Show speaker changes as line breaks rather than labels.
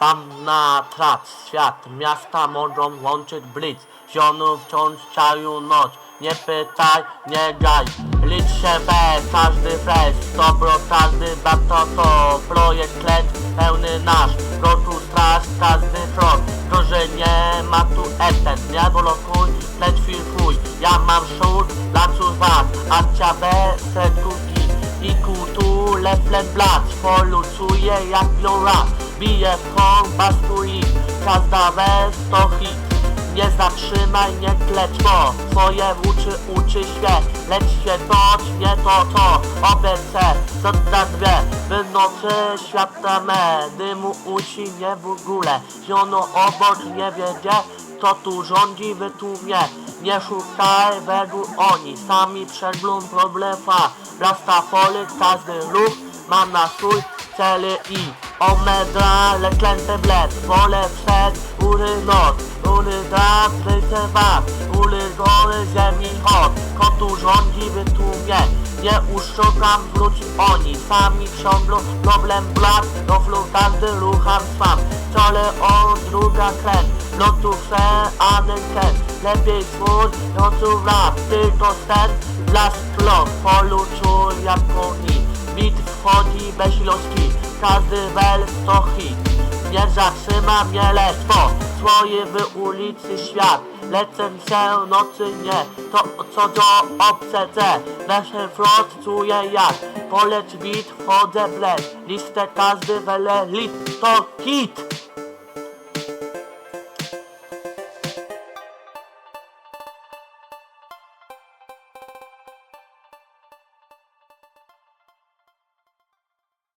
Mam na trac świat, miasta mogą łączyć blitz. Zionów wciąż czaju noc, nie pytaj, nie gaj. Licz się bez, każdy fresh, dobro każdy bato to Projekt klęcz pełny nasz, roku straż każdy krok To, że nie ma tu etent, nie blokuj, lecz filtruj Ja mam szur, dla was, akcja bez sercu i i kulturę flet blat Polucuje jak biura Bije w kąt, bastuje Każda wers to hit. Nie zatrzymaj, nie klecz bo Twoje uczy, uczy świat Lecz się toć, nie to to OBC, co za dwie W nocy świata me. Dymu usi nie w ogóle. Ziono obok nie wiedzie Kto tu rządzi w tłumie nie szukaj według oni, sami przegląd problema. Rasta poly, każdy ruch ma na swój cel i Omega, leklęte bled, wolę przed, góry noc Góry dat, wyjście was, góry gory, ziemi hot Kotu rządzi w tłumie, nie uszukam, wróć oni. Sami ciągną problem blat, do flu każdy rucham sam. Wcale on, druga krew, lotu se, anenkę Lepiej swój, nocu rap, tylko sen Blask klon, polu czuł jak koni Bit wchodzi bez ilości, każdy wel to hit Nie zatrzyma mnie lectwo, swoje w ulicy świat. Lecę się nocy nie, to co do obce C Nasze flot czuję jak, poleć bit, wchodzę bled Listę każdy wele, lit to hit